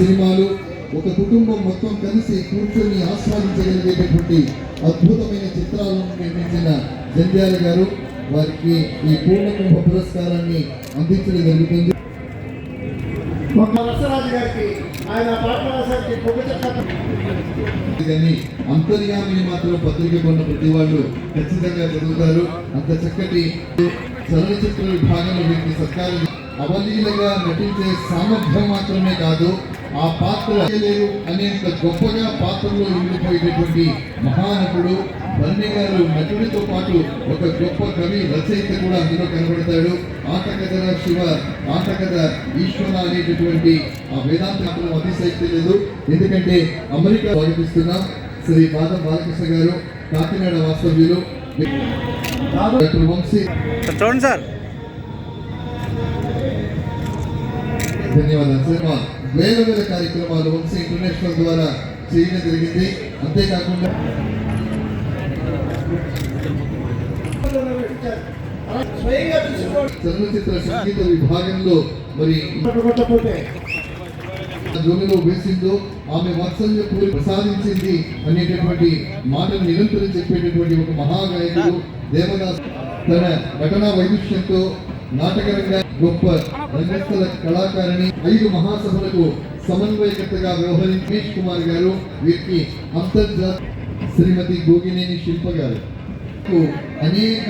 సినిమాలు ఒక కుటుంబం మొత్తం కలిసి కూర్చొని ఆస్వాదించగలిగేటటువంటి అద్భుతమైన చిత్రాలను నిర్మించిన జంధ్యాల గారు వారికి ఈ పూర్ణకుంభ పురస్కారాన్ని అందించడం జరుగుతుంది. నరసరాజు గారికి ఆయన కానీ అంతర్యామిని మాత్రం పత్రిక కొన్న ప్రతి వాళ్ళు ఖచ్చితంగా చదువుతారు. అంత చక్కటి చలనచిత్ర విభాగంలో వీరికి సత్కారం అవలీలగా నటించే సామర్థ్యం మాత్రమే కాదు ఆ పాత్ర లేరు అనేంత గొప్పగా పాత్రలో ఉండిపోయేటటువంటి మహానటుడు బన్నీ గారు నటుడితో పాటు ఒక గొప్ప కవి రచయిత కూడా అందులో కనబడతాడు. ఆటకథ శివ ఆటకథ ఈశ్వర అనేటటువంటి ఆ వేదాంత అతిశక్తి లేదు. ఎందుకంటే అమెరికా స్వాగతిస్తున్నాం శ్రీ బాదం బాలకృష్ణ గారు కాకినాడ వాస్తవ్యులు. చూడండి సార్. ధన్యవాదాలు. సార్ మా వేల వేల కార్యక్రమాలు వంశీ ఇంటర్నేషనల్ ద్వారా చేయడం జరిగింది. అంతేకాకుండా చలనచిత్ర సంగీత విభాగంలో మరి కొట్టకపోతే జోలిలో వేసిందో ఆమె వాత్సల్య పూరి ప్రసాదించింది అనేటటువంటి మాటలు నిరంతరం చెప్పేటటువంటి ఒక మహాగాయకుడు దేవదాస్. తన నటనా వైదుష్యంతో నాటకరంగా గొప్ప రంగస్థల కళాకారిణి ఐదు మహాసభలకు సమన్వయకర్తగా వ్యవహరించి రమేష్ కుమార్ గారు వీరికి అంతర్జాత శ్రీమతి గోగినేని శిల్ప గారు. అనేక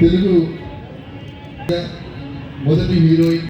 తెలుగు మొదటి హీరోయిన్